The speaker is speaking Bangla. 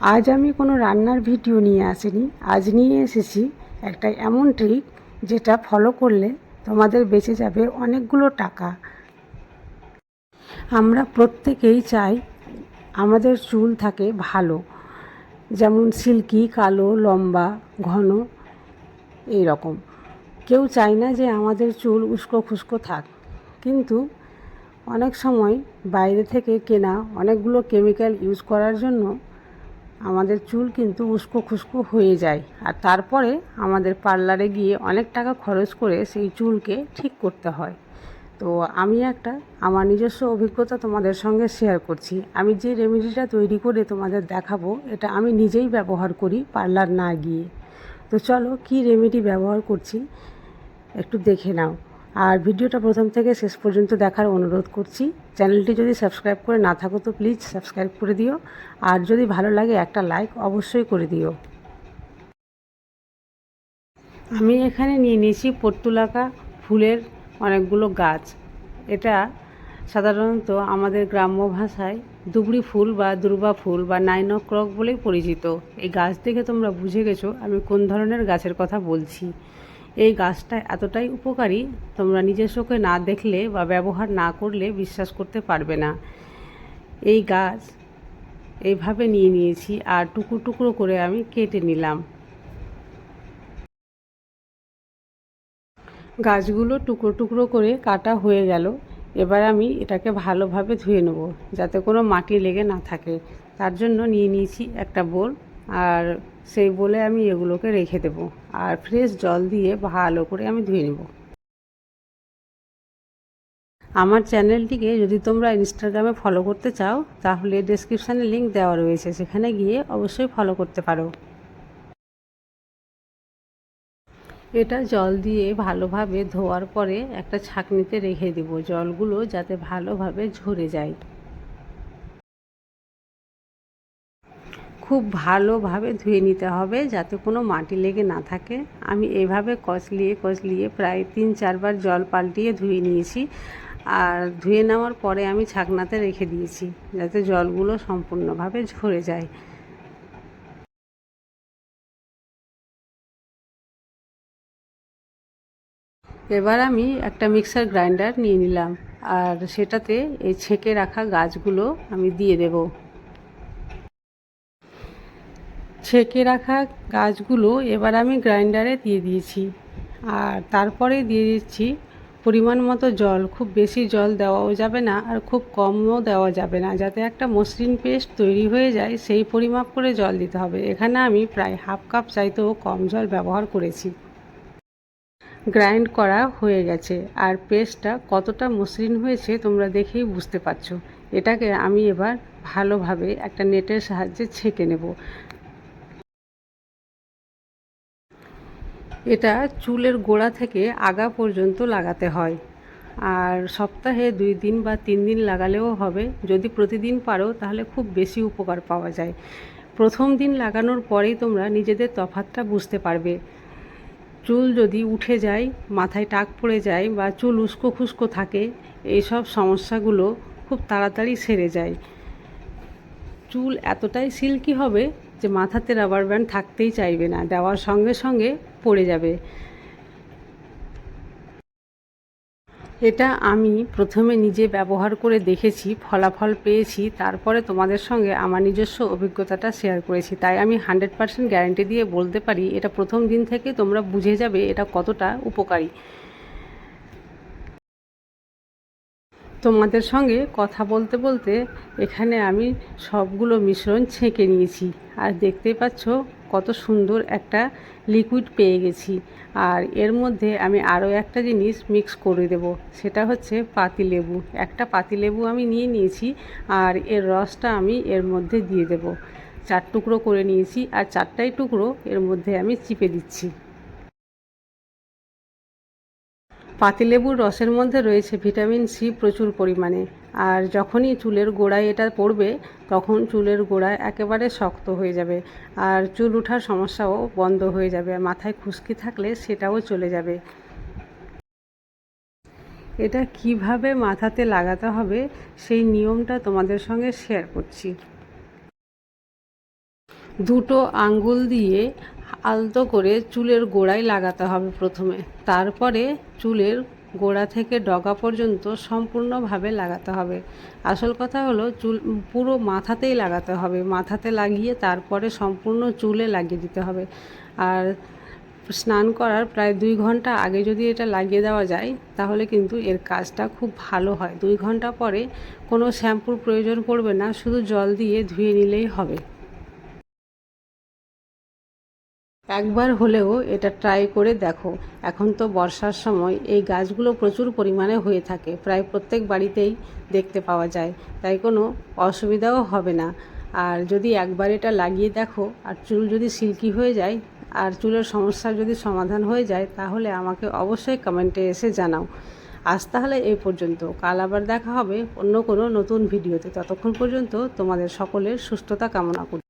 আজ আমি কোনো রান্নার ভিডিও নিয়ে আসিনি। আজ নিয়ে এসেছি একটা এমন ট্রিক যেটা ফলো করলে তোমাদের বেঁচে যাবে অনেকগুলো টাকা। আমরা প্রত্যেকেই চাই আমাদের চুল থাকে ভালো, যেমন সিল্কি, কালো, লম্বা, ঘন এই রকম কেউ চায় না যে আমাদের চুল উস্কো খুস্কো থাক, কিন্তু অনেক সময় বাইরে থেকে কেনা অনেকগুলো কেমিক্যাল ইউজ করার জন্য আমাদের চুল কিন্তু উস্কো খুস্কো হয়ে যায়। আর তারপরে আমাদের পার্লারে গিয়ে অনেক টাকা খরচ করে সেই চুলকে ঠিক করতে হয়। তো আমি একটা আমার নিজস্ব অভিজ্ঞতা তোমাদের সঙ্গে শেয়ার করছি। আমি যে রেমেডিটা তৈরি করে তোমাদের দেখাবো, এটা আমি নিজেই ব্যবহার করি পার্লার না গিয়ে। তো চলো কি রেমেডি ব্যবহার করছি, একটু দেখে নাও। আর ভিডিওটা প্রথম থেকে শেষ পর্যন্ত দেখার অনুরোধ করছি। চ্যানেলটি যদি সাবস্ক্রাইব করে না থাকো তো প্লিজ সাবস্ক্রাইব করে দিও। আর যদি ভালো লাগে একটা লাইক অবশ্যই করে দিও। আমি এখানে নিয়ে নিয়েছি পর্তুলাকা ফুলের অনেকগুলো গাছ। এটা সাধারণত আমাদের গ্রাম্য ভাষায় দুবড়ি ফুল বা দুর্বা ফুল বা নাইন ক্রক বলেই পরিচিত। এই গাছ দেখে তোমরা বুঝে গেছো আমি কোন ধরনের গাছের কথা বলছি। এই গাছটা এতটাই উপকারী, তোমরা নিজের চোখে না দেখলে বা ব্যবহার না করলে বিশ্বাস করতে পারবে না। এই গাছ এইভাবে নিয়ে নিয়েছি আর টুকরো টুকরো করে আমি কেটে নিলাম। গাছগুলো টুকরো টুকরো করে কাটা হয়ে গেল। এবার আমি এটাকে ভালোভাবে ধুয়ে নেব যাতে কোনো মাটি লেগে না থাকে। তার জন্য নিয়ে নিয়েছি একটা বোল আর সেই বলে আমি এগুলোকে রেখে দেবো। আর ফ্রেশ জল দিয়ে ভালো করে আমি ধুয়ে নেব। আমার চ্যানেলটিকে যদি তোমরা ইনস্টাগ্রামে ফলো করতে চাও, তাহলে ডেসক্রিপশানে লিঙ্ক দেওয়া রয়েছে। সেখানে গিয়ে অবশ্যই ফলো করতে পারো। এটা জল দিয়ে ভালোভাবে ধোয়ার পরে একটা ছাঁকনিতে রেখে দেবো। জলগুলো যাতে ভালোভাবে ঝরে যায়। খুব ভালোভাবে ধুয়ে নিতে হবে যাতে কোনো মাটি লেগে না থাকে। আমি এভাবে কচলিয়ে কচলিয়ে প্রায় তিন চারবার জল পাল্টিয়ে ধুয়ে নিয়েছি। আর ধুয়ে নেওয়ার পরে আমি ছাকনাতে রেখে দিয়েছি যাতে জলগুলো সম্পূর্ণভাবে ঝরে যায়। এবার আমি একটা মিক্সার গ্রাইন্ডার নিয়ে নিলাম আর সেটাতে এই ছেঁকে রাখা গাছগুলো আমি দিয়ে দেব। ছেঁকে রাখা গাছগুলো এবার আমি গ্রাইন্ডারে দিয়ে দিয়েছি। আর তারপরে দিয়ে দিচ্ছি পরিমাণ মতো জল। খুব বেশি জল দেওয়াও যাবে না আর খুব কমও দেওয়া যাবে না। যাতে একটা মসৃণ পেস্ট তৈরি হয়ে যায়, সেই পরিমাপ করে জল দিতে হবে। এখানে আমি প্রায় হাফ কাপ চাইতেও কম জল ব্যবহার করেছি। গ্রাইন্ড করা হয়ে গেছে। আর পেস্টটা কতটা মসৃণ হয়েছে তোমরা দেখেই বুঝতে পারছ। এটাকে আমি এবার ভালোভাবে একটা নেটের সাহায্যে ছেঁকে নেব। এটা চুলের গোড়া থেকে আগা পর্যন্ত লাগাতে হয়। আর সপ্তাহে দুই দিন বা তিন দিন লাগালেও হবে। যদি প্রতিদিন পারো, তাহলে খুব বেশি উপকার পাওয়া যায়। প্রথম দিন লাগানোর পরেই তোমরা নিজেদের তফাতটা বুঝতে পারবে। চুল যদি উঠে যায়, মাথায় টাক পড়ে যায় বা চুল উস্কো খুস্কো থাকে এইসব সমস্যাগুলো খুব তাড়াতাড়ি সেরে যায়। চুল এতটাই সিল্কি হবে যে মাথাতে রাবার ব্যান্ড থাকতেই চাইবে না। দেওয়ার সঙ্গে সঙ্গে পড়ে যাবে। এটা আমি প্রথমে নিজে ব্যবহার করে দেখেছি, ফলাফল পেয়েছি, তারপরে তোমাদের সঙ্গে আমার নিজস্ব অভিজ্ঞতাটা শেয়ার করেছি। তাই আমি হান্ড্রেড পারসেন্ট গ্যারেন্টি দিয়ে বলতে পারি, এটা প্রথম দিন থেকে তোমরা বুঝে যাবে এটা কতটা উপকারী। তোমাদের সঙ্গে কথা বলতে বলতে এখানে আমি সবগুলো মিশ্রণ ছেঁকে নিয়েছি। আর দেখতেই পাচ্ছ কত সুন্দর একটা লিকুইড পেয়ে গেছি। আর এর মধ্যে আমি আরও একটা জিনিস মিক্স করে দেব, সেটা হচ্ছে পাতিলেবু একটা পাতিলেবু আমি নিয়ে নিয়েছি আর এর রসটা আমি এর মধ্যে দিয়ে দেব। চার টুকরো করে নিয়েছি আর চারটাই টুকরো এর মধ্যে আমি চিপে দিচ্ছি। পাতিলেবুর রসের মধ্যে রয়েছে ভিটামিন সি প্রচুর পরিমাণে। আর যখনই চুলের গোড়ায় এটা পড়বে, তখন চুলের গোড়ায় একেবারে শক্ত হয়ে যাবে আর চুল ওঠার সমস্যাও বন্ধ হয়ে যাবে মাথায় খুশকি থাকলে সেটাও চলে যাবে। এটা কীভাবে মাথাতে লাগাতে হবে সেই নিয়মটা তোমাদের সঙ্গে শেয়ার করছি। দুটো আঙ্গুল দিয়ে আলতো করে চুলের গোড়ায় লাগাতে হবে প্রথমে, তারপরে চুলের গোড়া থেকে ডগা পর্যন্ত সম্পূর্ণভাবে লাগাতে হবে। আসল কথা হলো, চুল পুরো মাথাতেই লাগাতে হবে। মাথাতে লাগিয়ে তারপরে সম্পূর্ণ চুলে লাগিয়ে দিতে হবে। আর স্নান করার প্রায় দুই ঘণ্টা আগে যদি এটা লাগিয়ে দেওয়া যায়, তাহলে কিন্তু এর কাজটা খুব ভালো হয়। দুই ঘণ্টা পরে কোনো শ্যাম্পুর প্রয়োজন পড়বে না, শুধু জল দিয়ে ধুয়ে নিলেই হবে। একবার হলেও এটা ট্রাই করে দেখো। এখন তো বর্ষার সময় এই গাছগুলো প্রচুর পরিমাণে হয়ে থাকে। প্রায় প্রত্যেক বাড়িতেই দেখতে পাওয়া যায়। তাই কোনো অসুবিধাও হবে না। আর যদি একবার এটা লাগিয়ে দেখো, আর চুল যদি সিল্কি হয়ে যায়, আর চুলের সমস্যার যদি সমাধান হয়ে যায়, তাহলে আমাকে অবশ্যই কমেন্টে এসে জানাও। আজ তাহলে এই পর্যন্ত। কাল আবার দেখা হবে অন্য কোনো নতুন ভিডিওতে ততক্ষণ পর্যন্ত তোমাদের সকলের সুস্থতা কামনা করি।